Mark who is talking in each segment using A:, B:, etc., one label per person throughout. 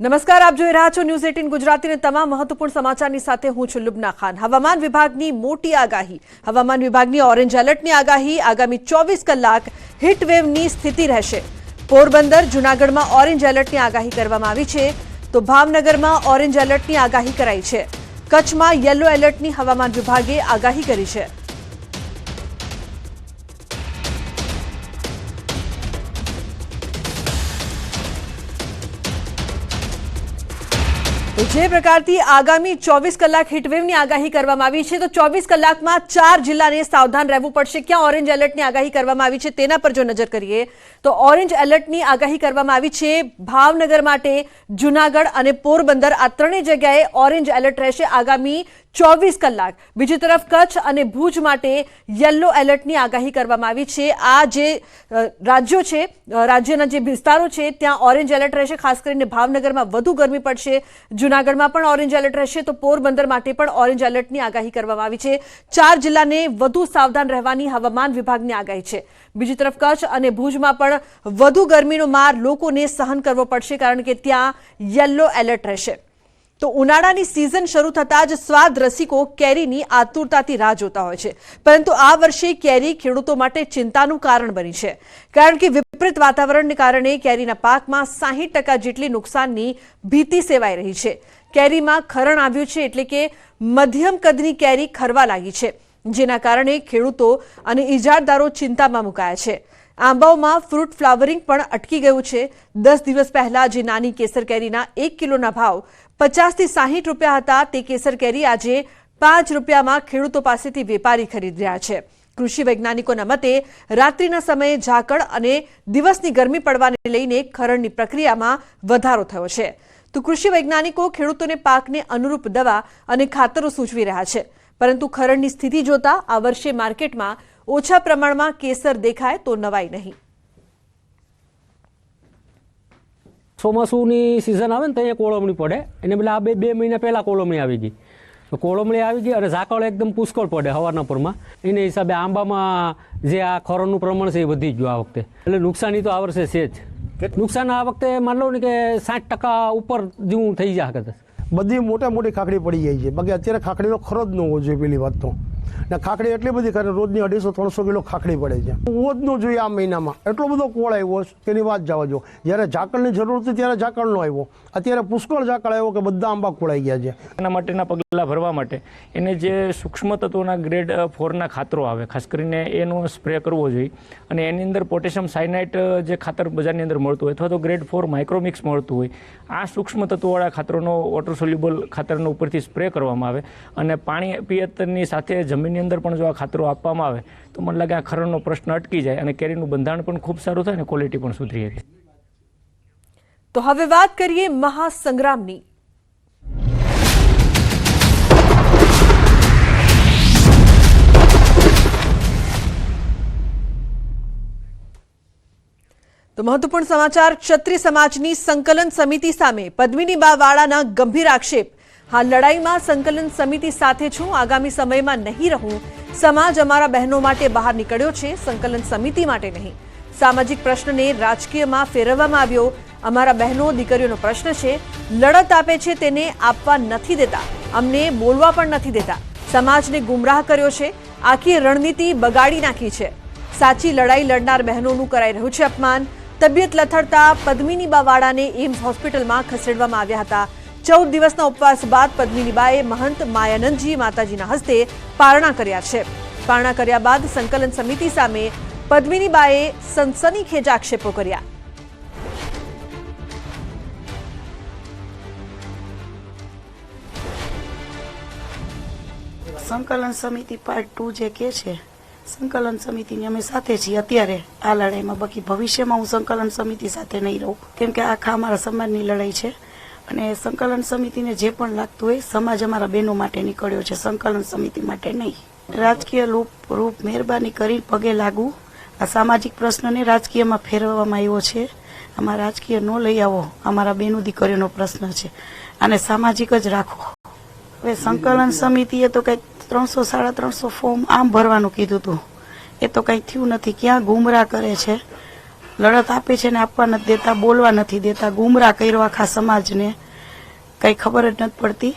A: નમસ્કાર, આપ જોઈ રહ્યા છો ન્યૂઝ એટીન ગુજરાતીને તમામ મહત્વપૂર્ણ સમાચારની સાથે હું છું લુબના ખાન. હવામાન વિભાગની મોટી આગાહી. હવામાન વિભાગની ઓરેન્જ એલર્ટની આગાહી. આગામી ચોવીસ કલાક હીટવેવની સ્થિતિ રહેશે. પોરબંદર, જૂનાગઢમાં ઓરેન્જ એલર્ટની આગાહી કરવામાં આવી છે. તો ભાવનગરમાં ઓરેન્જ એલર્ટની આગાહી કરાઈ છે. કચ્છમાં યલો એલર્ટની હવામાન વિભાગે આગાહી કરી છે. જે પ્રકારથી આગામી ચોવીસ કલાક હીટવેવની આગાહી કરવામાં આવી છે, તો ચોવીસ કલાકમાં ચાર જિલ્લાને સાવધાન રહેવું પડશે. ક્યાં ઓરેન્જ એલર્ટની આગાહી કરવામાં આવી છે, તેના પર જો નજર કરીએ, તો ઓરેન્જ એલર્ટની આગાહી કરવામાં આવી છે ભાવનગર માટે, જુનાગઢ અને પોરબંદર આ ત્રણેય જગ્યાએ ઓરેન્જ એલર્ટ રહેશે. આગામી ચોવીસ કલાક. બીજી તરફ કચ્છ અને ભુજ માટે યલો એલર્ટની આગાહી કરવામાં આવી છે. આ જે રાજ્યો છે રાજ્યના જે વિસ્તારો છે, ત્યાં ઓરેન્જ એલર્ટ રહેશે. ખાસ કરીને ભાવનગરમાં વધુ ગરમી પડશે. જૂનાગઢમાં પણ ઓરેન્જ એલર્ટ રહેશે. તો પોરબંદર માટે પણ ઓરેન્જ એલર્ટની આગાહી કરવામાં આવી છે. ચાર જિલ્લાને વધુ સાવધાન રહેવાની હવામાન વિભાગની આગાહી છે. બીજી તરફ કચ્છ અને ભુજમાં પણ વધુ ગરમીનો માર લોકોને સહન કરવો પડશે, કારણ કે ત્યાં યલો એલર્ટ રહેશે. તો ઉનાળાની સિઝન શરૂ થતાં જ સ્વાદ રસિકો કેરીની આતુરતાથી રાહ જોતા હોય છે. પરંતુ આ વર્ષે કેરી ખેડૂતો માટે ચિંતાનું કારણ બની છે. કારણ કે વિપરીત વાતાવરણને કારણે કેરીના પાકમાં સાહીઠ ટકા જેટલી નુકસાનની ભીતિ સેવાઈ રહી છે. કેરીમાં ખરણ આવ્યું છે એટલે કે મધ્યમ કદની કેરી ખરવા લાગી છે, જેના કારણે ખેડૂતો અને ઇજારદારો ચિંતામાં મુકાયા છે. આંબાઓમાં ફ્રૂટ ફ્લાવરિંગ પણ અટકી ગયું છે. દસ દિવસ પહેલા જે નાની કેસર કેરીના એક કિલોના ભાવ પચાસથી સાહીઠ રૂપિયા હતા. તે કેસર કેરી આજે પાંચ રૂપિયામાં ખેડૂતો પાસેથી વેપારી ખરીદ રહ્યા છે. કૃષિ વૈજ્ઞાનિકોના મતે, રાત્રિના સમયે ઝાકળ અને દિવસની ગરમી પડવાને લઈને ખરણની પ્રક્રિયામાં વધારો થયો છે. તો કૃષિ વૈજ્ઞાનિકો ખેડૂતોને પાકને અનુરૂપ દવા અને ખાતરો સૂચવી રહ્યા છે. પરંતુ ખરણની સ્થિતિ જોતા આ વર્ષે માર્કેટમાં ઓછા પ્રમાણમાં કેસર દેખાય તો નવાઈ નહીં.
B: ચોમાસુની સિઝન આવે ને તો અહીંયા કોળમણી પડે. એને પેલા આ બે બે મહિના પહેલાં કોળમણી આવી ગઈ. તો કોળમણી આવી ગઈ અને ઝાકળ એકદમ પુષ્કળ પડે હવાના પરમાં. એને હિસાબે આંબામાં જે આ ખોરનું પ્રમાણ છે એ વધી ગયું આ વખતે. એટલે નુકસાની તો આ વર્ષે છે જ. નુકસાન આ વખતે માન લો ને કે સાઠ ટકા ઉપર જેવું થઈ જાય કદાચ
C: બધી મોટા મોટી ખાખડી પડી જાય છે. બાકી અત્યારે ખાખડીનો ખરો જ ન હોવો જોઈએ પેલી વાત તો. ને ખાખડી એટલી બધી ખરે રોજની અઢીસો, ત્રણસો કિલો ખાખડી પડે છે. હોવો જોઈએ આ મહિનામાં. એટલો બધો કોળ આવ્યો તેની વાત જવા જો જ્યારે ઝાકળની જરૂર હતી ત્યારે ઝાકળનો આવ્યો. અત્યારે પુષ્કળ ઝાકળ આવ્યો કે બધા આંબા કોળાઈ ગયા છે.
D: એના માટેના પગલાં ભરવા માટે. એને જે સૂક્ષ્મ તત્વોના ગ્રેડ ફોરના ખાતરો આવે, ખાસ કરીને એનો સ્પ્રે કરવો જોઈએ. અને એની અંદર પોટેશિયમ સાયનાઇટ જે ખાતર બજારની અંદર મળતું હોય અથવા તો ગ્રેડ ફોર માઇક્રોમિક્સ મળતું હોય, આ સૂક્ષ્મ તત્વોવાળા ખાતરોનો વોટર સોલ્યુબલ ખાતરનો ઉપરથી સ્પ્રે કરવામાં આવે. અને પાણી પિયતની સાથે જમીનની અંદર પણ જો આ ખાતરો આપવામાં આવે, તો મને લાગે આ ખરણનો પ્રશ્ન અટકી જાય અને કેરીનું બંધારણ પણ ખૂબ સારું થાય અને ક્વોલિટી પણ સુધરી શકે
A: તો હવે વાત કરીએ મહાસંગ્રામની. તો મહત્વપૂર્ણ સમાચાર, ક્ષત્રિય સમાજની સંકલન સમિતિ સામે પદ્મિની બા વાળાના ગંભીર આક્ષેપ. હા, લડાઈમાં સંકલન સમિતિ સાથે છું. આગામી સમયમાં નહીં રહું. સમાજ અમારા બહેનો માટે બહાર નીકળ્યો છે. સંકલન સમિતિ માટે નહીં. સામાજિક પ્રશ્નને રાજકીયમાં ફેરવવામાં આવ્યો. અમારા બહેનો, દીકરીઓનો પ્રશ્ન છે, લડત આપે છે તેને આપવા નથી દેતા. અમને બોલવા પણ નથી દેતા. સમાજને ગુમરાહ કર્યો છે. આખી રણનીતિ બગાડી નાખી છે. સાચી લડાઈ લડનાર બહેનોનું કરાઈ રહ્યું છે અપમાન. તબિયત લથડતા પદ્મિની બાવાડાને એમ્સ હોસ્પિટલમાં ખસેડવામાં આવ્યા હતા. ચૌદ દિવસના ઉપવાસ બાદ પદ્મિની બાએ મહંત માયાનંદજી માતાજીના હસ્તે પારણા કર્યા છે. પારણા કર્યા બાદ સંકલન સમિતિ સામે પદ્મિની બાએ સનસનીખેજ આક્ષેપો કર્યા.
E: સંકલન સમિતિ પાર્ટ ટુ જે કે છે, સંકલન સમિતિની અમે સાથે છીએ. અત્યારે આ લડાઈમાં બાકી ભવિષ્યમાં હું સંકલન સમિતિ સાથે નહીં રહું. કેમ કે આખા અમારા સમાજની લડાઈ છે. અને સંકલન સમિતિને જે પણ લાગતું હોય, સમાજ અમારા બહેનો માટે નીકળ્યો છે. સંકલન સમિતિ માટે નહીં. રાજકીય રૂપ રૂપ, મહેરબાની કરી પગે લાગવું આ સામાજિક પ્રશ્નને રાજકીયમાં ફેરવવામાં આવ્યો છે. આમાં રાજકીય ન લઈ આવો. અમારા બેનું દીકરીઓનો પ્રશ્ન છે. અને સામાજિક જ રાખો. હવે સંકલન સમિતિએ તો કંઈક ત્રણસો સાડા ત્રણસો ફોર્મ આમ ભરવાનું કીધું હતું. એ તો કંઈ થયું નથી. ક્યાં ગુમરાહ કરે છે? લડત આપે છે ને આપવા નથી દેતા, બોલવા નથી દેતા ગુમરા કર્યો આખા સમાજને. કંઈ ખબર જ નથી પડતી.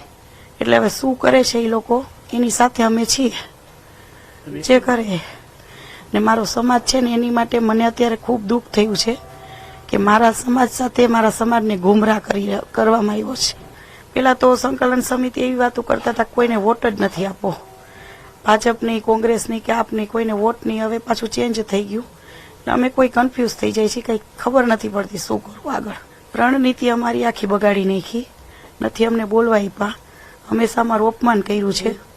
E: એટલે હવે શું કરે છે એ લોકો? એની સાથે અમે છીએ. જે કરે. ને મારો સમાજ છે ને એની માટે મને અત્યારે ખૂબ દુઃખ થયું છે કે મારા સમાજ સાથે મારા સમાજને ગુમરાહ કરી કરવામાં આવ્યો છે. પેલા તો સંકલન સમિતિ એવી વાતો કરતા હતા, કોઈને વોટ જ નથી આપો. ભાજપની, કોંગ્રેસની કે આપની કોઈને વોટ નહીં, હવે પાછું ચેન્જ થઈ ગયું. અમે કોઈ કન્ફ્યુઝ થઈ જાય છે, કંઈ ખબર નથી પડતી શું કરવું આગળ. રણનીતિ અમારી આખી બગાડી નાખી. નથી અમને બોલવા આપ્યા. હંમેશા અમારું અપમાન કર્યું છે.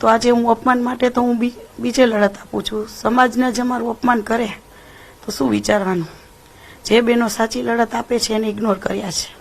E: તો આજે હું અપમાન માટે તો હું બીજે લડત આપું છું. સમાજને જ અમારું અપમાન કરે. તો શું વિચારવાનું? જે બેનો સાચી લડત આપે છે, એને ઇગ્નોર કર્યા છે.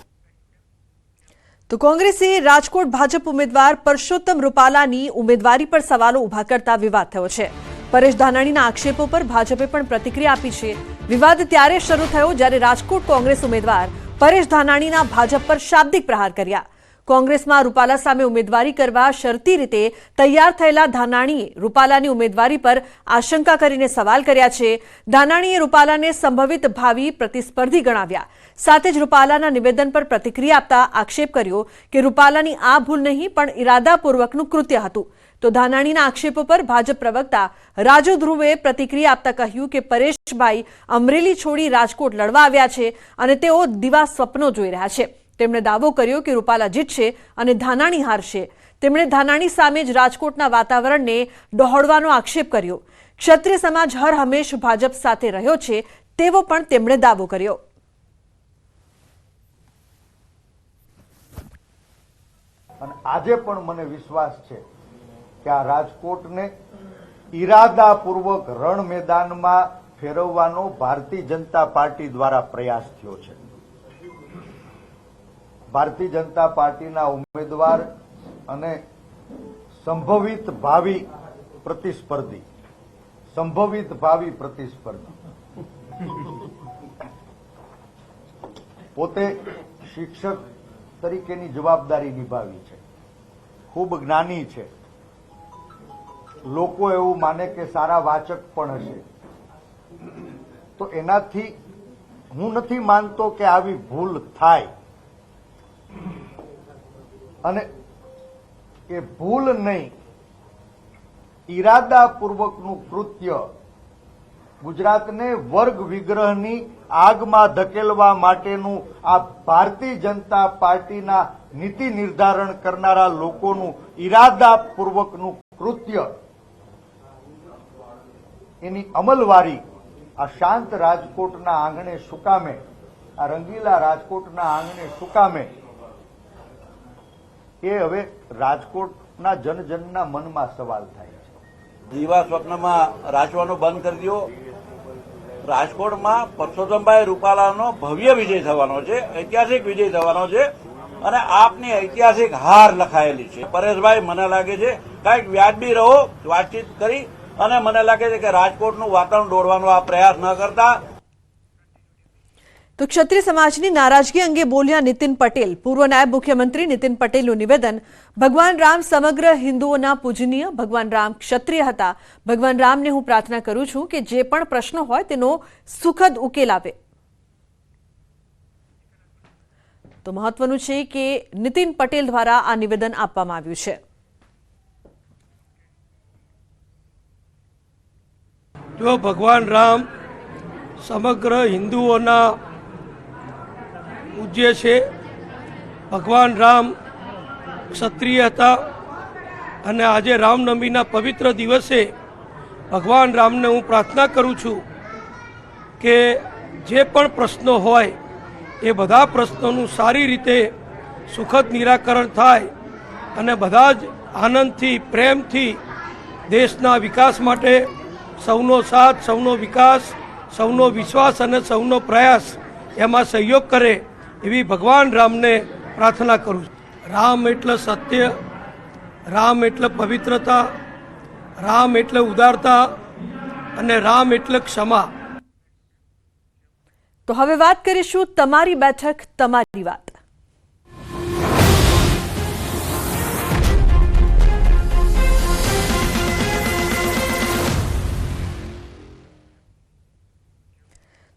A: તો કોંગ્રેસે રાજકોટ ભાજપ ઉમેદવાર પરસોત્તમ રૂપાલાની ઉમેદવારી પર સવાલો ઊભા કરતા વિવાદ થયો છે. પરેશ ધાનાણીના આક્ષેપો પર ભાજપે પણ પ્રતિક્રિયા આપી છે. વિવાદ ત્યારે શરૂ થયો જ્યારે રાજકોટ કોંગ્રેસ ઉમેદવાર પરેશ ધાનાણીના ભાજપ પર શાબ્દિક પ્રહાર કર્યા. કોંગ્રેસમાં રૂપાલા સામે ઉમેદવારી કરવા શરતી રીતે તૈયાર થયેલા ધાનાણીએ રૂપાલાની ઉમેદવારી પર આશંકા કરીને સવાલ કર્યા છે. ધાનાણીએ રૂપાલાને સંભવિત ભાવિ પ્રતિસ્પર્ધી ગણાવ્યા. સાથે જ રૂપાલાના નિવેદન પર પ્રતિક્રિયા આપતા આક્ષેપ કર્યો કે રૂપાલાની આ ભૂલ નહીં પણ ઇરાદાપૂર્વકનું કૃત્ય હતું. તો ધાનાણીના આક્ષેપો પર ભાજપ પ્રવક્તા રાજુ ધ્રુવે પ્રતિક્રિયા આપતા કહ્યું કે પરેશભાઈ અમરેલી છોડી રાજકોટ લડવા આવ્યા છે અને તેઓ દિવા સ્વપ્નો જોઈ રહ્યા છે. તેમણે દાવો કર્યો કે રૂપાલા જીતશે અને ધાનાણી હારશે. તેમણે ધાનાણી સામે જ રાજકોટના વાતાવરણને ડહોળવાનો આક્ષેપ કર્યો. ક્ષત્રિય સમાજ હર હંમેશ ભાજપ સાથે રહ્યો છે તેવો પણ તેમણે દાવો કર્યો.
F: અને આજે પણ મને વિશ્વાસ છે કે આ રાજકોટને ઈરાદાપૂર્વક રણ મેદાનમાં ફેરવવાનો ભારતીય જનતા પાર્ટી દ્વારા પ્રયાસ થયો છે. ભારતીય જનતા પાર્ટીના ઉમેદવાર અને સંભવિત ભાવિ પ્રતિસ્પર્ધી. સંભવિત ભાવિ પ્રતિસ્પર્ધી. પોતે શિક્ષક તરીકેની જવાબદારી નિભાવી છે. ખૂબ જ્ઞાની છે. લોકો એવું માને કે સારા વાચક પણ હશે. તો એનાથી હું નથી માનતો કે આવી ભૂલ થાય. અને એ ભૂલ નહીં, ઈરાદાપૂર્વકનું કૃત્ય ગુજરાતને વર્ગ વિગ્રહની આગમાં ધકેલવા માટેનું આ ભારતીય જનતા પાર્ટીના નીતિ નિર્ધારણ કરનારા લોકોનું ઈરાદાપૂર્વકનું કૃત્ય એની અમલવારી આ શાંત રાજકોટના આંગણે સુકામે, આ રંગીલા રાજકોટના આંગણે સુકામે. એ હવે રાજકોટના જનજનના મનમાં સવાલ થાય છે.
G: દીવા સ્વપ્નમાં રાચવાનું બંધ કરી દો રાજકોટમાં પરસોત્તમભાઈ રૂપાલાનો ભવ્ય વિજય થવાનો છે, ઐતિહાસિક વિજય થવાનો છે અને આપની ઐતિહાસિક હાર લખાયેલી છે. પરેશભાઈ, મને લાગે છે, કાંઈક વ્યાજબી રહો, વાતચીત કરી અને મને લાગે છે કે રાજકોટનું વાતાવરણ દોડવાનો આ પ્રયાસ ન કરતા
A: તો ક્ષત્રિય સમાજની નારાજગી અંગે બોલ્યા નીતિન પટેલ. પૂર્વ નાયબ મુખ્યમંત્રી નીતિન પટેલનું નિવેદન, ભગવાન રામ સમગ્ર હિન્દુઓના પૂજનીય, ભગવાન રામ ક્ષત્રિય હતા. ભગવાન રામને હું પ્રાર્થના કરું છું કે જે પણ પ્રશ્નો હોય તેનો સુખદ ઉકેલ આપે. તો મહત્વનું છે કે નીતિન પટેલ દ્વારા આ નિવેદન આપવામાં આવ્યું છે.
H: જો ભગવાન રામ સમગ્ર હિન્દુઓના પૂજ્ય છે, ભગવાન રામ ક્ષત્રિય હતા અને આજે રામનવમીના પવિત્ર દિવસે ભગવાન રામને હું પ્રાર્થના કરું છું કે જે પણ પ્રશ્નો હોય, એ બધા પ્રશ્નોનું સારી રીતે સુખદ નિરાકરણ થાય અને બધા જ આનંદથી, પ્રેમથી દેશના વિકાસ માટે સૌનો સાથ, સૌનો વિકાસ, સૌનો વિશ્વાસ અને સૌનો પ્રયાસ એમાં સહયોગ કરે એવી ભગવાન રામને પ્રાર્થના કરું છું. રામ એટલે સત્ય, રામ એટલે પવિત્રતા, રામ એટલે ઉદારતા અને રામ એટલે ક્ષમા.
A: તો હવે વાત કરીશું તમારી બેઠક, તમારી વાત.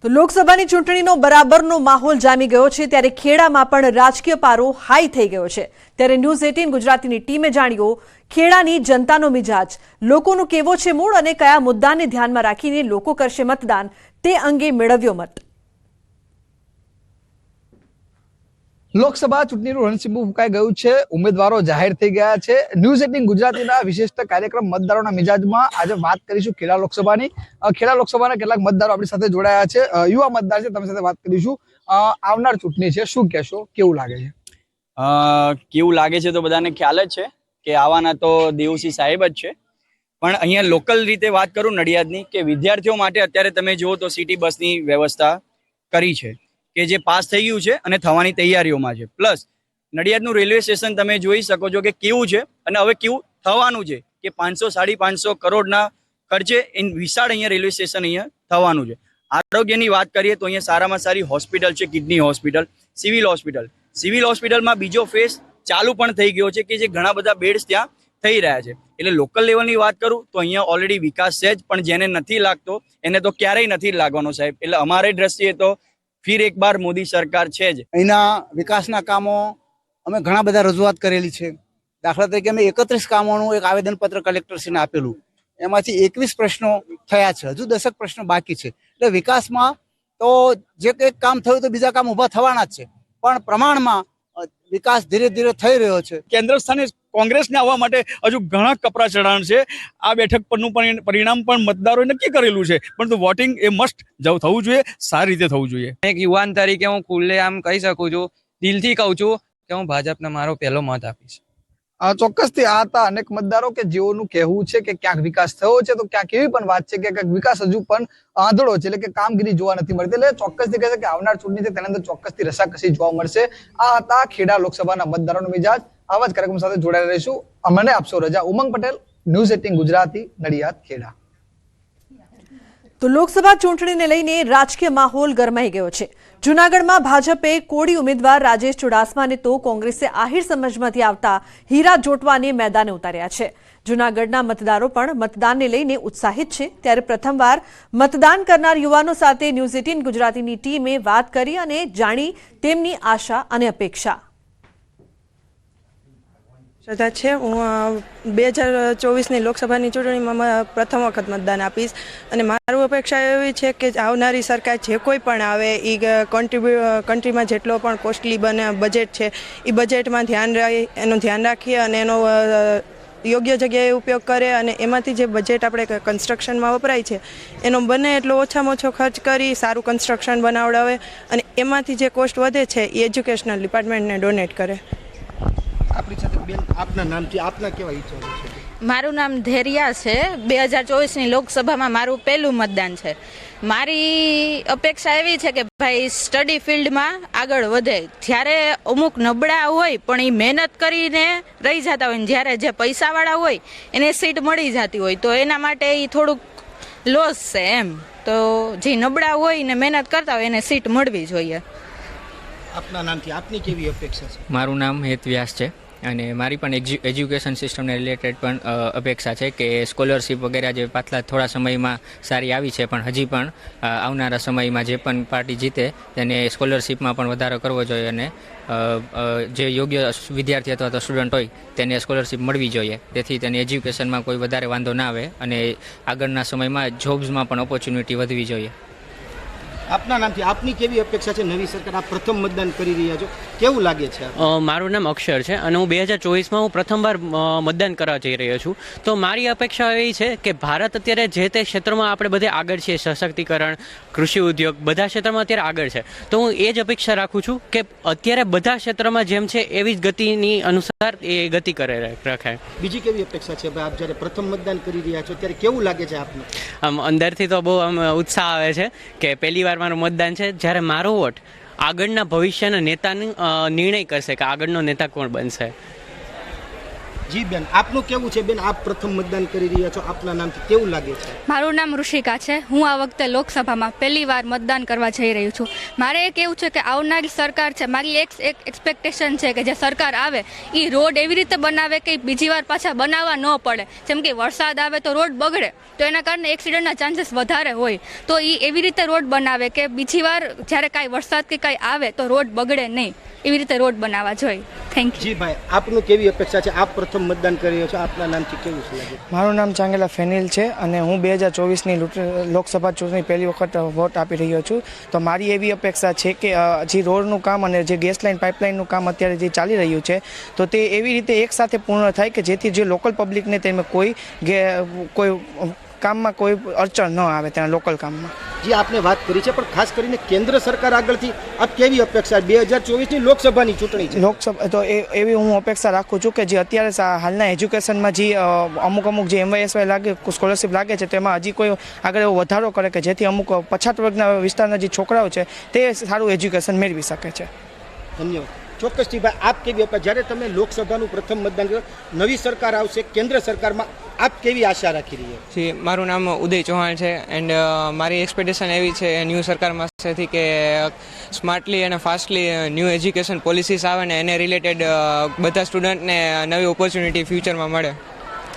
A: તો લોકસભાની ચૂંટણીનો બરાબરનો માહોલ જામી ગયો છે. ત્યારે ખેડામાં પણ રાજકીય પારો હાઈ થઈ ગયો છે. ત્યારે ન્યૂઝ એટીન ગુજરાતીની ટીમે જાણ્યો, ખેડાની જનતાનો મિજાજ. લોકોનો કેવો છે મૂળ અને કયા મુદ્દાને ધ્યાનમાં રાખીને લોકો કરશે મતદાન તે અંગે મેળવ્યો મત.
I: લોકસભા ચૂંટણીનું રણસીંબુ ફૂંકાઈ ગયું છે. ઉમેદવારો જાહેર થઈ ગયા છે. ન્યૂઝ એટીન ગુજરાતીના વિશિષ્ટ કાર્યક્રમ મતદારોના મિજાજમાં આજે વાત કરીશું ખેડા લોકસભાની. ખેડા લોકસભાના કેટલાક મતદારો આપણી સાથે જોડાયા છે. યુવા મતદાર છે, તમે સાથે વાત કરીશું. આવનાર ચૂંટણી છે. શું કહેશો? કેવું લાગે છે?
J: કેવું લાગે છે તો બધાને ખ્યાલ જ છે કે આવાના તો દેવસિંહ સાહેબ જ છે. પણ અહીંયા લોકલ રીતે વાત કરું નડિયાદની કે વિદ્યાર્થીઓ માટે અત્યારે તમે જુઓ તો સિટી બસની વ્યવસ્થા કરી છે. કે જે પાસ થઈ ગયું છે અને થવાની તૈયારીઓમાં છે. પ્લસ નડિયાદનું રેલવે સ્ટેશન તમે જોઈ શકો છો કે કેવું છે અને હવે કેવું થવાનું છે કે પાંચસો સાડી પાંચસો કરોડના ખર્ચે વિશાળ અહીંયા રેલવે સ્ટેશન અહીંયા થવાનું છે. આરોગ્યની વાત કરીએ તો અહીંયા સારામાં સારી હોસ્પિટલ છે, kidney hospital, civil hospital. Civil હોસ્પિટલમાં બીજો ફેઝ ચાલુ પણ થઈ ગયો છે કે જે ઘણા બધા બેડ્સ ત્યાં થઈ રહ્યા છે. એટલે લોકલ લેવલની વાત કરું તો અહીંયા ઓલરેડી વિકાસ છે જ, પણ જેને નથી લાગતો એને તો ક્યારેય નથી લાગવાનો સાહેબ. એટલે અમારી દ્રષ્ટિએ તો ફિર એક બાર મોદી સરકાર છે જ.
K: અહીંના વિકાસના કામો અમે ઘણા બધા રજૂઆત કરેલી છે. દાખલા તરીકે અમે એકત્રીસ કામોનું એક આવેદનપત્ર કલેક્ટરશ્રીને આપેલું. એમાંથી એકવીસ પ્રશ્નો થયા છે. હજુ દસક પ્રશ્નો બાકી છે. એટલે વિકાસમાં તો જે કંઈક કામ થયું તો બીજા કામ ઊભા થવાના જ છે. પણ પ્રમાણમાં વિકાસ ધીરે ધીરે થઈ રહ્યો છે.
J: કેન્દ્ર સ્થાને કોંગ્રેસને આવવા માટે હજુ ઘણા કપરા ચઢાણ છે. આ બેઠક પરનું પણ પરિણામ પણ મતદારોએ નક્કી કરેલું છે. પરંતુ વોટિંગ એ મસ્ટ થવું જોઈએ સારી રીતે થવું જોઈએ.
L: એક યુવાન તરીકે હું ખુલ્લે આમ કહી શકું છું દિલથી કહું છું કે હું ભાજપને મારો પહેલો મત આપીશ.
I: આ ચોક્કસથી આ હતા અનેક મતદારો કે જેઓનું કહેવું છે કે ક્યાંક વિકાસ થયો છે તો ક્યાંક એવી પણ વાત છે કે ક્યાંક વિકાસ હજુ પણ આંધળો છે એટલે કે કામગીરી જોવા નથી મળતી. એટલે ચોક્કસથી કહે છે કે આવનાર ચૂંટણી છે તેના અંદર ચોક્કસથી રસાકસી જોવા મળશે. આ હતા ખેડા લોકસભાના મતદારોનો મિજાજ. આવા જ કાર્યક્રમ સાથે જોડાયેલા રહીશું. અમને આપશો રજા. Umang Patel, news eighteen Gujarati, Nadiad, Kheda.
A: તો લોકસભા ચૂંટણીને લઈને રાજકીય માહોલ ગરમાઈ ગયો છે. જૂનાગઢમાં ભાજપે કોળી ઉમેદવાર રાજેશ ચુડાસમાને તો કોંગ્રેસે આહિર સમજમાંથી આવતા હીરા જોટવાને મેદાને ઉતાર્યા છે. જૂનાગઢના મતદારો પણ મતદાનને લઈને ઉત્સાહિત છે. ત્યારે પ્રથમવાર મતદાન કરનાર યુવાનો સાથે ન્યૂઝ એટીન ગુજરાતીની ટીમે વાત કરી અને જાણી તેમની આશા અને અપેક્ષા.
M: શ્રદ્ધા છે. હું બે હજાર ચોવીસની લોકસભાની ચૂંટણીમાં પ્રથમ વખત મતદાન આપીશ. અને મારું અપેક્ષા એવી છે કે આવનારી સરકાર જે કોઈ પણ આવે એ કોન્ટ્રીબ્યુ કન્ટ્રીમાં જેટલો પણ કોસ્ટલી બને બજેટ છે એ બજેટમાં ધ્યાન રહી, એનું ધ્યાન રાખીએ અને એનો યોગ્ય જગ્યાએ ઉપયોગ કરે અને એમાંથી જે બજેટ આપણે કન્સ્ટ્રક્શનમાં વપરાય છે, એનો બને એટલો ઓછામાં ઓછો ખર્ચ કરી, સારું કન્સ્ટ્રક્શન બનાવડાવે અને એમાંથી જે કોસ્ટ વધે છે એ એજ્યુકેશનલ ડિપાર્ટમેન્ટને ડોનેટ કરે.
K: આપણી સાથે બેન આપના નામથી આપના કેવા વિચારો છે?
N: મારું નામ ધૈર્યા છે. બે હજાર ચોવીસની લોકસભામાં મારું પહેલું મતદાન છે. મારી અપેક્ષા એવી છે કે ભાઈ સ્ટડી ફિલ્ડમાં આગળ વધે. જ્યારે અમુક નબળા હોય પણ એ મહેનત કરીને રહી જતા હોય ને જ્યારે જે પૈસાવાળા હોય એને સીટ મળી જતી હોય તો એના માટે એ થોડુંક લોસ છે એમ. તો જે નબળા હોય ને મહેનત કરતા હોય એને સીટ મળવી જોઈએ.
K: આપના નામથી આપની કેવી અપેક્ષા છે?
L: મારું નામ હેત વ્યાસ છે. અને મારી પણ એજ્યુ એજ્યુકેશન સિસ્ટમને રિલેટેડ પણ અપેક્ષા છે કે સ્કોલરશિપ વગેરે જે પાછલા થોડા સમયમાં સારી આવી છે, પણ હજી પણ આવનારા સમયમાં જે પણ પાર્ટી જીતે તેને સ્કોલરશિપમાં પણ વધારો કરવો જોઈએ અને જે યોગ્ય વિદ્યાર્થી અથવા તો સ્ટુડન્ટ હોય તેને સ્કોલરશિપ મળવી જોઈએ. તેથી તેને એજ્યુકેશનમાં કોઈ વધારે વાંધો ના આવે અને આગળના સમયમાં જોબ્સમાં પણ ઓપોર્ચ્યુનિટી વધવી જોઈએ.
K: આપના નામથી આપની કેવી અપેક્ષા છે? નવી સરકાર આપ પ્રથમ મતદાન કરી રહ્યા છો. કેવું લાગે છે?
L: મારું નામ અક્ષર છે અને હું બે હજાર ચોવીસમાં હું પ્રથમવાર મતદાન કરવા જઈ રહ્યો છું. તો મારી અપેક્ષા એવી છે કે ભારત અત્યારે જે તે ક્ષેત્રમાં આપણે બધે આગળ છીએ સશક્તિકરણ કૃષિ ઉદ્યોગ બધા ક્ષેત્રમાં અત્યારે આગળ છે. તો હું એ જ અપેક્ષા રાખું છું કે અત્યારે બધા ક્ષેત્રમાં જેમ છે એવી જ ગતિની અનુસાર એ ગતિ કરે રખાય.
K: બીજી કેવી અપેક્ષા છે? ભાઈ આપ જ્યારે પ્રથમ મતદાન કરી રહ્યા છો ત્યારે કેવું લાગે છે આપને?
L: આમ અંદરથી તો બહુ આમ ઉત્સાહ આવે છે કે પહેલી વાર મારું મતદાન છે. જ્યારે મારો વોટ આગળના ભવિષ્યના નેતાનું નિર્ણય કરશે કે આગળનો નેતા કોણ બનશે.
K: જી બેન આપનું કેવું છે બેન? આપ પ્રથમ મતદાન કરી રહ્યા છો. આપના નામથી કેવું લાગે છે?
O: મારું નામ ઋષિકા છે. હું આ વખતે લોકસભામાં પહેલી વાર મતદાન કરવા જઈ રહ્યું છું. મારે એ કેવું છે કે આવનારી સરકાર છે મારી એક એક એક્સપેક્ટેશન છે કે જે સરકાર આવે એ રોડ એવી રીતે બનાવે કે બીજી વાર પાછા બનાવવા ન પડે. જેમ કે વરસાદ આવે તો રોડ બગડે તો એના કારણે એક્સિડન્ટના ચાન્સીસ વધારે હોય. તો એ એવી રીતે રોડ બનાવે કે બીજી વાર જ્યારે કાંઈ વરસાદ કે કાંઈ આવે તો રોડ બગડે નહીં. એવી રીતે રોડ બનાવવા જોઈએ. થેન્ક યુ
K: જી ભાઈ આપનું કેવી અપેક્ષા છે? આપ પ્રથમ મતદાન કરી રહ્યા છો? આપના નામથી કેવું છે
M: મારું નામ ચાંગેલા ફેનિલ છે અને હું બે હજાર ચોવીસની લોકસભા ચૂંટણી પહેલી વખત વોટ આપી રહ્યો છું. તો મારી એવી અપેક્ષા છે કે જે રોડનું કામ અને જે ગેસ લાઇન પાઇપલાઇનનું કામ અત્યારે જે ચાલી રહ્યું છે, તો તે એવી રીતે એકસાથે પૂર્ણ થાય કે જેથી જે લોકલ પબ્લિકને તેમાં કોઈ કોઈ કામમાં કોઈ અડચણ ન આવે ત્યાં લોકલ કામમાં.
K: જે આપને વાત કરી છે પણ ખાસ કરીને કેન્દ્ર સરકાર આગળથી આપ કેવી અપેક્ષા? બે હજાર ચોવીસની લોકસભાની ચૂંટણી છે.
M: લોકસભા તો એ એવી હું અપેક્ષા રાખું છું કે જે અત્યારે હાલના એજ્યુકેશનમાં જે અમુક અમુક જે એમવાયએસવાય લાગે સ્કોલરશિપ લાગે છે તેમાં હજી કોઈ આગળ એવો વધારો કરે કે જેથી અમુક પછાત વર્ગના વિસ્તારના જે છોકરાઓ છે તે સારું એજ્યુકેશન મેળવી શકે છે.
K: ધન્યવાદ. ચોક્કસથી ભાઈ આપ કેવી જ્યારે તમે લોકસભાનું પ્રથમ મતદાન નવી સરકાર આવશે કેન્દ્ર સરકારમાં આપ કેવી આશા રાખી રહ્યા છો?
M: જી મારું નામ ઉદય ચૌહાણ છે એન્ડ મારી એક્સપેક્ટેશન એવી છે ન્યૂ સરકાર પાસેથી કે સ્માર્ટલી અને ફાસ્ટલી ન્યૂ એજ્યુકેશન પોલિસીસ આવે ને એને રિલેટેડ બધા સ્ટુડન્ટને નવી ઓપોર્ચ્યુનિટી ફ્યુચરમાં મળે.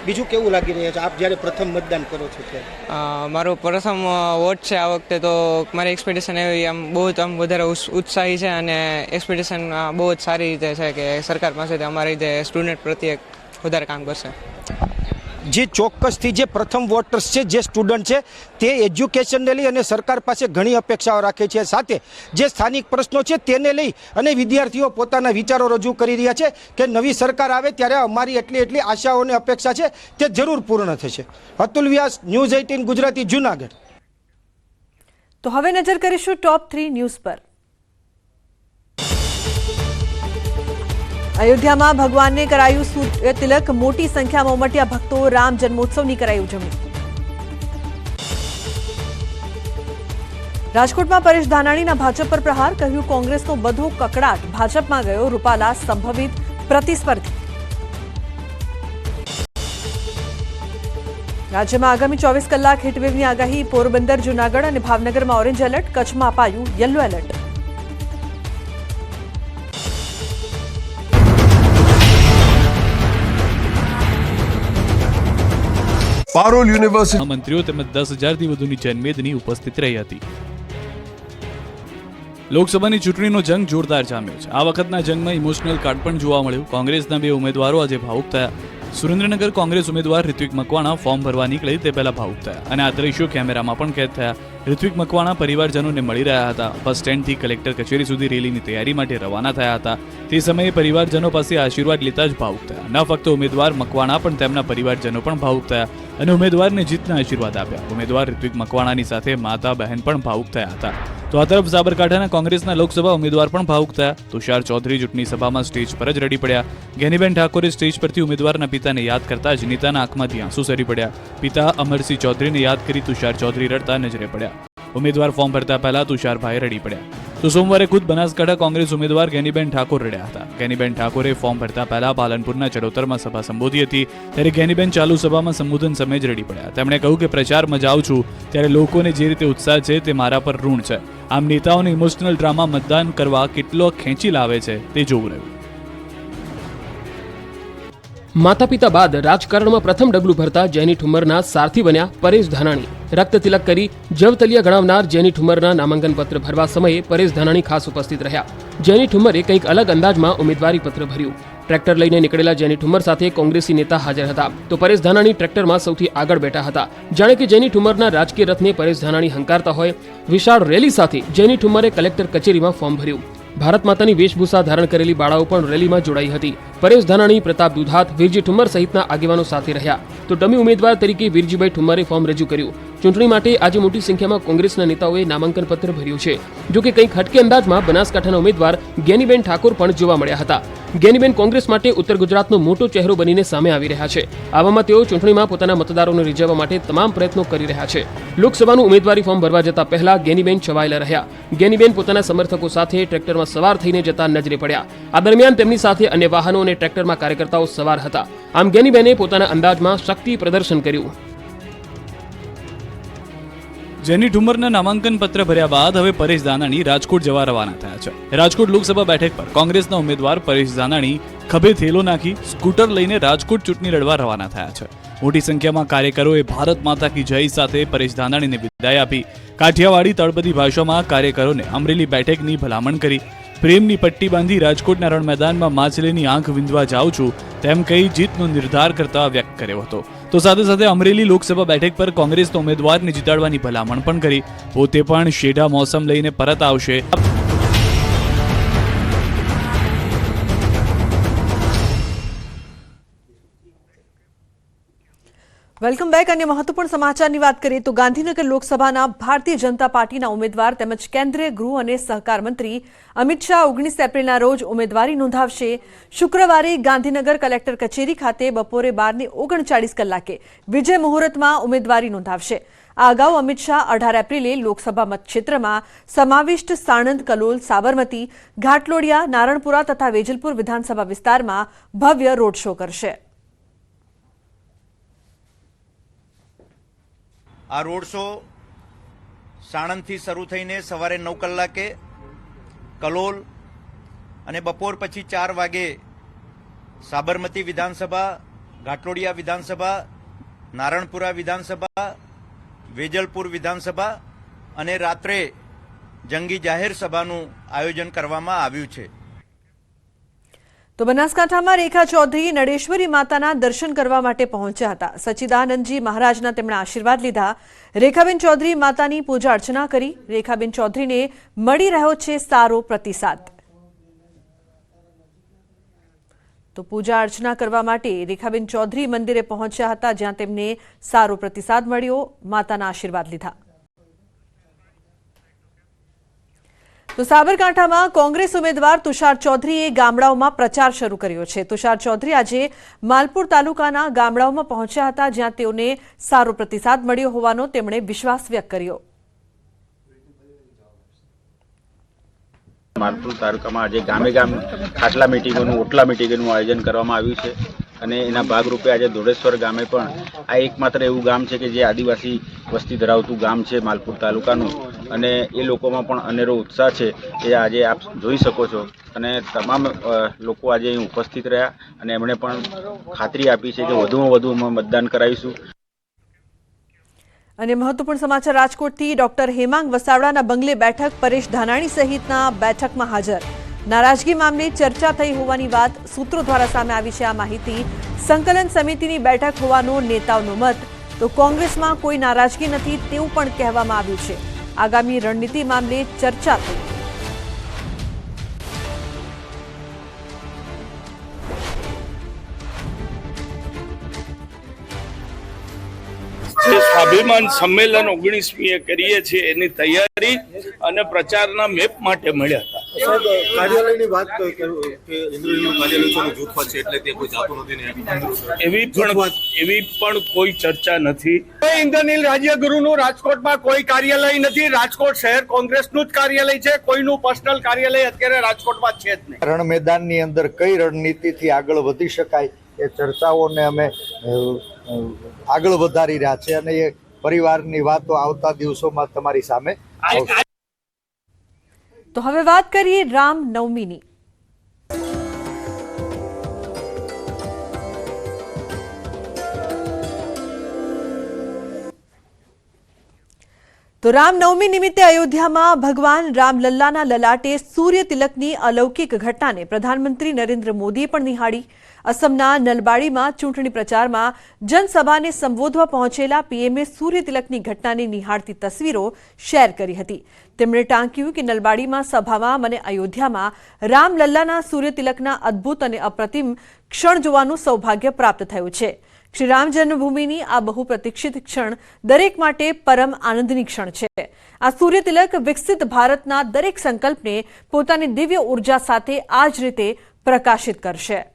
K: બીજું કેવું લાગી રહ્યું છે? આપ જ્યારે પ્રથમ મતદાન કરો છો ત્યારે?
M: મારો પ્રથમ વોટ છે આ વખતે તો મારી એક્સપેક્ટેશન એવી આમ બહુ જ આમ વધારે ઉત્સ- ઉત્સાહી છે અને એક્સપેક્ટેશન બહુ જ સારી રીતે છે કે સરકાર પાસેથી અમારી રીતે સ્ટુડન્ટ પ્રત્યે વધારે કામ કરશે.
K: જે ચોક્કસથી જે પ્રથમ વોટર્સ છે, જે સ્ટુડન્ટ છે, તે એજ્યુકેશનને લઈ અને સરકાર પાસે ઘણી અપેક્ષાઓ રાખે છે. સાથે જે સ્થાનિક પ્રશ્નો છે, તેને લઈ અને વિદ્યાર્થીઓ પોતાના વિચારો રજૂ કરી રહ્યા છે કે નવી સરકાર આવે ત્યારે અમારી એટલી એટલી આશાઓ અને અપેક્ષા છે, તે જરૂર પૂર્ણ થશે. Atul Vyas, news eighteen Gujarati, Junagadh.
A: તો હવે નજર કરીશું ટોપ થ્રી ન્યૂઝ પર. અયોધ્યામાં ભગવાનને કરાયું સૂર્ય તિલક. મોટી સંખ્યામાં ઉમટ્યા ભક્તો. રામ જન્મોત્સવની કરાઈ ઉજવણી. રાજકોટમાં પરેશ ધાનાણીના ભાજપ પર પ્રહાર. કહ્યું કોંગ્રેસનો બધો કકડાટ. ભાજપમાં ગયો રૂપાલા સંભવિત પ્રતિસ્પર્ધી. રાજ્યમાં આગામી ચોવીસ કલાક હીટવેવની આગાહી. પોરબંદર, જૂનાગઢ અને ભાવનગરમાં ઓરેન્જ એલર્ટ. કચ્છમાં અપાયું યલો એલર્ટ.
P: પારોલ યુનિવર્સિટી
Q: મંત્રીઓ તેમજ દસ હજારથી વધુની જનમેદની ઉપસ્થિત રહી હતી. લોકસભાની ચૂંટણીનો જંગ જોરદાર જામ્યો છે. આ વખતના જંગમાં ઇમોશનલ કાર્ડ પણ જોવા મળ્યું. કોંગ્રેસના બે ઉમેદવારો આજે ભાવુક થયા. સુરેન્દ્રનગર કોંગ્રેસ ઉમેદવાર ઋત્વિક મકવાણા ફોર્મ ભરવા નીકળે તે પહેલા ભાવુક થયા અને આ દ્રશ્યો કેમેરામાં પણ કેદ થયા. ઋત્વિક મકવાણા પરિવારજનોને મળી રહ્યા હતા. બસ સ્ટેન્ડથી કલેક્ટર કચેરી સુધી રેલીની તૈયારી માટે રવાના થયા હતા. તે સમયે પરિવારજનો પાસે આશીર્વાદ લેતા જ ભાવુક થયા. ન ફક્ત ઉમેદવાર મકવાણા, પણ તેમના પરિવારજનો પણ ભાવુક થયા અને ઉમેદવારને જીતના આશીર્વાદ આપ્યા. ઉમેદવાર ઋત્વિક મકવાણાની સાથે માતા, બહેન પણ ભાવુક થયા હતા. તો આ તરફ સાબરકાંઠાના કોંગ્રેસના લોકસભા ઉમેદવાર પણ ભાવુક થયા. તુષાર ચૌધરી ચૂંટણી સભામાં સ્ટેજ પર જ રડી પડ્યા. ગેનીબેન ઠાકોરે સ્ટેજ પરથી ઉમેદવારના પિતાને યાદ કરતા જ નીતાના આંખમાંથી આંસુ સરી પડ્યા. પિતા અમરસિંહ ચૌધરીને યાદ કરી તુષાર ચૌધરી રડતા નજરે પડ્યા. ઉમેદવાર ફોર્મ ભરતા પહેલા તુષારભાઈ રડી પડ્યા. તો સોમવારે ખુદ બનાસકાંઠા કોંગ્રેસ ઉમેદવાર ગેનીબેન ઠાકોર રડ્યા હતા. ગેનીબેન ઠાકોરે ફોર્મ ભરતા પહેલા પાલનપુરના ચરોતરમાં સભા સંબોધી હતી. ત્યારે ગેનીબેન ચાલુ સભામાં સંબોધન સમયે જ રડી પડ્યા. તેમણે કહ્યું કે પ્રચારમાં જાઉં છું, ત્યારે લોકોને જે રીતે ઉત્સાહ છે તે મારા પર ઋણ છે. આમ નેતાઓને ઇમોશનલ ડ્રામા મતદાન કરવા કેટલો ખેંચી લાવે છે તે જોવું રહ્યું.
R: માતા પિતા બાદ રાજકારણમાં પ્રથમ ડગલું ભરતા જેની ઠુમરના સારથી બન્યા પરેશ ધાનાણી. રક્ત તિલક કરી જવતલિયા ગણાવનાર જેની ઠુમરના નામાંકન પત્ર ભરવા સમયે પરેશ ધાનાણી ખાસ ઉપસ્થિત રહ્યા. જેની ઠુમરે કંઈક અલગ અંદાજમાં ઉમેદવારી પત્ર ભર્યું. ટ્રેક્ટર લઈને નીકળેલા જેની ઠુમર સાથે કોંગ્રેસી નેતા હાજર હતા. તો પરેશ ધાનાણી ટ્રેક્ટરમાં સૌથી આગળ બેઠા હતા. જાણે કે જેની ઠુમરના રાજકીય રથને પરેશ ધાનાણી હંકારતા હોય, વિશાળ રેલી સાથે જેની ઠુમરે કલેક્ટર કચેરીમાં ફોર્મ ભર્યું. ભારત માતાની વેશભૂષા ધારણ કરેલી બાળાઓ પણ રેલીમાં જોડાઈ હતી. પરેશ ધાનાણી, પ્રતાપ દુધાત, વીરજી ઠુમ્મર સહિતના આગેવાનો સાથે રહ્યા. તો ડમી ઉમેદવાર તરીકે વીરજીભાઈ ઠુમ્મરે ફોર્મ રજૂ કર્યું. ચૂંટણી માટે આજે મોટી સંખ્યામાં કોંગ્રેસના નેતાઓએ નામાંકન પત્ર ભર્યું છે. જો કે કંઈક હટકે અંદાજમાં બનાસકાંઠાના ઉમેદવાર ગેનીબેન ઠાકોર પણ જોવા મળ્યા હતા. ગેનીબેન કોંગ્રેસ માટે ઉત્તર ગુજરાતનો મોટો ચહેરો બનીને સામે આવી રહ્યા છે. આવામાં તેઓ ચૂંટણીમાં પોતાના મતદારોને રીઝવવા માટે તમામ પ્રયત્નો કરી રહ્યા છે. લોકસભાનું ઉમેદવારી ફોર્મ ભરવા જતા પહેલા ગેનીબેન છવાયેલા રહ્યા. ગેનીબેન પોતાના સમર્થકો સાથે ટ્રેક્ટરમાં સવાર થઈને જતા નજરે પડ્યા. આ દરમિયાન તેમની સાથે અન્ય વાહનો અને ટ્રેક્ટરમાં કાર્યકર્તાઓ સવાર હતા. આમ ગેનીબેને પોતાના અંદાજમાં શક્તિ પ્રદર્શન કર્યું.
Q: જેની ઠુમરના નામાંકન પત્ર ભર્યા બાદ હવે પરેશ દાનાણી રાજકોટ જવા રવાના થયા છે. રાજકોટ લોકસભા બેઠક પર કોંગ્રેસના ઉમેદવાર પરેશ દાનાણી ખભે થેલો નાખી સ્કૂટર લઈને રાજકોટ ચૂંટણી લડવા રવાના થયા છે. મોટી સંખ્યામાં કાર્યકરોએ ભારત માતા કી જય સાથે પરેશ દાનાણીને વિદાય આપી. કાઠિયાવાડી તળપદી ભાષામાં કાર્યકરોને અમરેલી બેઠકની ભલામણ કરી. પ્રેમની પટ્ટી બાંધી રાજકોટના રણ મેદાનમાં માછલીની આંખ વિંધવા જાઉં છું, તેમ કહી જીતનો નિર્ધાર કરતા વ્યક્ત કર્યો હતો. તો સાથે સાથે અમરેલી લોકસભા બેઠક પર કોંગ્રેસના ઉમેદવારને જીતાડવાની ભલામણ પણ કરી. પોતે પણ શેઢા મોસમ લઈને પરત આવશે.
A: વેલકમ બેક અન્ય મહત્વપૂર્ણ સમાચારની વાત કરીએ તો ગાંધીનગર લોકસભાના ભારતીય જનતા પાર્ટીના ઉમેદવાર તેમજ કેન્દ્રીય ગૃહ અને સહકાર મંત્રી અમિત શાહ ઓગણીસ એપ્રિલના રોજ ઉમેદવારી નોંધાવશે. શુક્રવારે ગાંધીનગર કલેક્ટર કચેરી ખાતે બપોરે બારની ઓગણચાળીસ કલાકે વિજય મુહૂર્તમાં ઉમેદવારી નોંધાવશે. આ અગાઉ અમિત શાહ અઢાર એપ્રિલે લોકસભા મતક્ષેત્રમાં સમાવિષ્ટ સાણંદ, કલોલ, સાબરમતી, ઘાટલોડિયા, નારણપુરા તથા વેજલપુર વિધાનસભા વિસ્તારમાં ભવ્ય રોડ શો કરશે.
F: આ રોડ શો સાણંદથી શરૂ થઈને સવારે નવ કલાકે કલોલ અને બપોર પછી ચાર વાગે સાબરમતી વિધાનસભા, ઘાટલોડિયા વિધાનસભા, નારણપુરા વિધાનસભા, વેજલપુર વિધાનસભા અને રાત્રે જંગી જાહેર સભાનું આયોજન કરવામાં આવ્યું છે.
A: તો બનાસકાંઠામાં રેખા ચૌધરી નડેશ્વરી માતાના દર્શન કરવા માટે પહોંચ્યા હતા. સચ્ચિદાનંદજી મહારાજના તેમણે આશીર્વાદ લીધા. રેખાબેન ચૌધરી માતાની પૂજા અર્ચના કરી. રેખાબેન ચૌધરીને મળી રહ્યો છે સારો પ્રતિસાદ. તો પૂજા અર્ચના કરવા માટે રેખાબેન ચૌધરી મંદિરે પહોંચ્યા હતા, જ્યાં તેમને સારો પ્રતિસાદ મળ્યો. માતાના આશીર્વાદ લીધા. તો સાબરકાંઠામાં કોંગ્રેસ ઉમેદવાર તુષાર ચૌધરીએ ગામડાઓમાં પ્રચાર શરૂ કર્યો છે. તુષાર ચૌધરી આજે માલપુર તાલુકાના ગામડાઓમાં પહોંચ્યા હતા, જ્યાં તેઓને સારો પ્રતિસાદ મળ્યો હોવાનો તેમણે વિશ્વાસ વ્યક્ત કર્યો.
S: માલપુર તાલુકામાં આજે ગામે ગામ ખાટલા મિટિંગોનું, ઓટલા મિટિંગોનું આયોજન કરવામાં આવ્યું છે. અને એના ભાગરૂપે આજે ધોળેશ્વર ગામે પણ આ એકમાત્ર એવું ગામ છે કે જે આદિવાસી વસ્તી ધરાવતું ગામ છે માલપુર તાલુકાનું. અને એ લોકોમાં પણ અનેરો ઉત્સાહ છે એ આજે આપ જોઈ શકો છો. અને તમામ લોકો આજે અહીં ઉપસ્થિત રહ્યા અને એમણે પણ ખાતરી આપી છે કે વધુમાં વધુ અમે મતદાન કરાવીશું.
A: અને મહત્વપૂર્ણ સમાચાર રાજકોટથી ડોક્ટર હેમાંગ વસાવડાના બંગલે બેઠક, પરેશ ધાનાણી સહિતના બેઠકમાં હાજર. નારાજગી મામલે ચર્ચા થઈ હોવાની વાત સૂત્રો દ્વારા સામે આવી છે. આ માહિતી સંકલન સમિતિની બેઠક હોવાનો નેતાઓનો મત. તો કોંગ્રેસમાં કોઈ નારાજગી નથી તેવું પણ કહેવામાં આવ્યું છે. આગામી રણનીતિ મામલે ચર્ચા થઈ.
T: જે સ્વાભિમાન સંમેલન ઓગણીસમીએ કરીએ છીએ એની તૈયારી અને પ્રચારના મેપ માટે મળ્યા હતા.
U: કાર્યાલયની વાત કે ઇન્દ્રજીનું છે એટલે તે કોઈ જાતું નથી
T: એવી પણ એવી પણ કોઈ ચર્ચા નથી.
H: ઇન્દ્રનીલ રાજ્યગુરુનું રાજકોટમાં કોઈ કાર્યાલય નથી. રાજકોટ શહેર કોંગ્રેસનું જ કાર્યાલય છે. કોઈનું પર્સનલ કાર્યાલય અત્યારે રાજકોટમાં છે જ નહીં.
F: રણ મેદાનની અંદર કઈ રણનીતિથી આગળ વધી શકાય એ ચર્ચાઓને અમે આગળ વધારી રહ્યા છે અને એ પરિવારની વાતો આવતા દિવસોમાં તમારી સામે
A: તો હવે વાત કરીએ રામ નવમીની. તો રામનવમી નિમિત્તે અયોધ્યામાં ભગવાન રામલલ્લાના લલાટે સૂર્ય તિલકની અલૌકિક ઘટનાને પ્રધાનમંત્રી નરેન્દ્ર મોદીએ પણ નિહાળી. અસમના નલબાડીમાં ચૂંટણી પ્રચારમાં જનસભાને સંબોધવા પહોંચેલા પીએમએ સૂર્ય તિલકની ઘટનાને નિહાળતી તસવીરો શેર કરી હતી. તેમણે ટાંક્યું કે નલબાડીમાં સભામાં મને અયોધ્યામાં રામલલ્લાના સૂર્ય તિલકના અદ્ભુત અને અપ્રતિમ ક્ષણ જોવાનું સૌભાગ્ય પ્રાપ્ત થયું છે. શ્રી રામ જન્મભૂમિની આ બહુ પ્રતીક્ષિત ક્ષણ દરેક માટે પરમ આનંદની ક્ષણ છે. આ સૂર્ય તિલક વિકસિત ભારતના દરેક સંકલ્પને પોતાની દિવ્ય ઊર્જા સાથે આ જ રીતે પ્રકાશિત કરશે.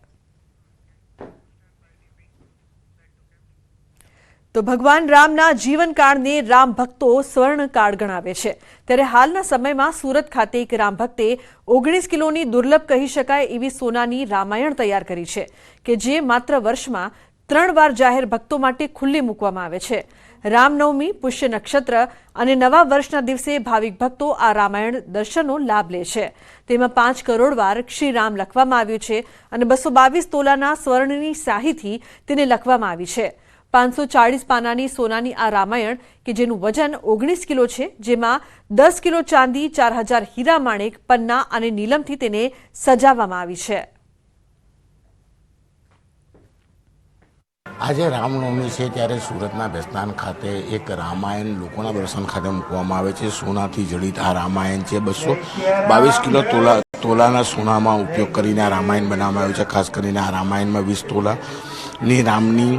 A: તો ભગવાન રામના જીવનકાળને રામ ભક્તો સ્વર્ણકાળ ગણાવે છે. ત્યારે હાલના સમયમાં સુરત ખાતે એક રામ ભક્તે ઓગણીસ કિલોની દુર્લભ કહી શકાય એવી સોનાની રામાયણ તૈયાર કરી છે, કે જે માત્ર વર્ષમાં ત્રણ વાર જાહેર ભક્તો માટે ખુલ્લી મૂકવામાં આવે છે. રામનવમી, પુષ્ય નક્ષત્ર અને નવા વર્ષના દિવસે ભાવિક ભક્તો આ રામાયણ દર્શનનો લાભ લે છે. તેમાં પાંચ કરોડ વાર શ્રીરામ લખવામાં આવ્યું છે અને બસો બાવીસ તોલાના સ્વર્ણની શાહીથી તેને લખવામાં આવી છે. પાંચસો ચાળીસ પાનાની સોનાની આ રામાયણ, કે જેનું વજન ઓગણીસ કિલો છે, જેમાં દસ કિલો ચાંદી, ચાર હજાર હીરા માણેક, પન્ના અને નીલમથી તેને સજાવવામાં આવી છે.
V: આજે રામનવમી છે ત્યારે સુરતના બેસ્તાન ખાતે એક રામાયણ લોકોના દર્શન ખાતે મૂકવામાં આવે છે. સોનાથી જડિત આ રામાયણ છે. બસો બાવીસ કિલો તોલા, તોલાના સોનામાં ઉપયોગ કરીને આ રામાયણ બનાવવામાં આવ્યું છે. ખાસ કરીને આ રામાયણમાં વીસ તોલાની રામની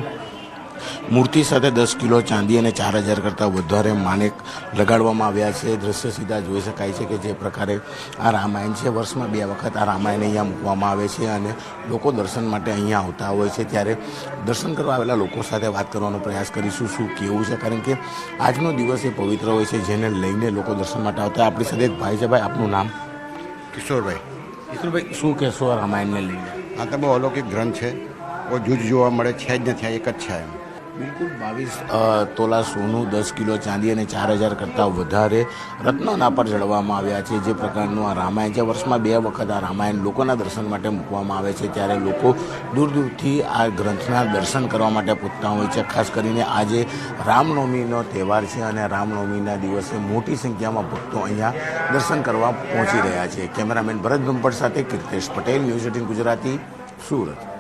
V: મૂર્તિ સાથે દસ કિલો ચાંદી અને ચાર હજાર કરતાં વધારે માનેક લગાડવામાં આવ્યા છે. દ્રશ્ય સીધા જોઈ શકાય છે કે જે પ્રકારે આ રામાયણ છે. વર્ષમાં બે વખત આ રામાયણ અહીંયા મૂકવામાં આવે છે અને લોકો દર્શન માટે અહીંયા આવતા હોય છે. ત્યારે દર્શન કરવા આવેલા લોકો સાથે વાત કરવાનો પ્રયાસ કરીશું. શું કેવું છે? કારણ કે આજનો દિવસ એ પવિત્ર હોય છે જેને લઈને લોકો દર્શન માટે આવતા આપણી સાથે એક ભાઈ છે. ભાઈ આપનું નામ?
W: કિશોરભાઈ.
V: કિશોરભાઈ શું કહેશો આ રામાયણને લઈને?
W: આ તો બહુ અલૌકિક ગ્રંથ છે. કોઈ જૂજ જોવા મળે છે. જ નથી આ એક જ છે એમ.
V: બિલકુલ બાવીસ તોલા, સોનું, દસ કિલો ચાંદી અને ચાર હજાર કરતાં વધારે રત્નોના પર ચડવામાં આવ્યા છે. જે પ્રકારનું આ રામાયણ છે, વર્ષમાં બે વખત આ રામાયણ લોકોના દર્શન માટે મૂકવામાં આવે છે. ત્યારે લોકો દૂર દૂરથી આ ગ્રંથના દર્શન કરવા માટે પૂછતા હોય છે. ખાસ કરીને આજે રામનવમીનો તહેવાર છે અને રામનવમીના દિવસે મોટી સંખ્યામાં ભક્તો અહીંયા દર્શન કરવા પહોંચી રહ્યા છે. કેમેરામેન ભરત ગંપટ સાથે કીર્તેશ પટેલ, ન્યૂઝ એટીન ગુજરાતી, સુરત.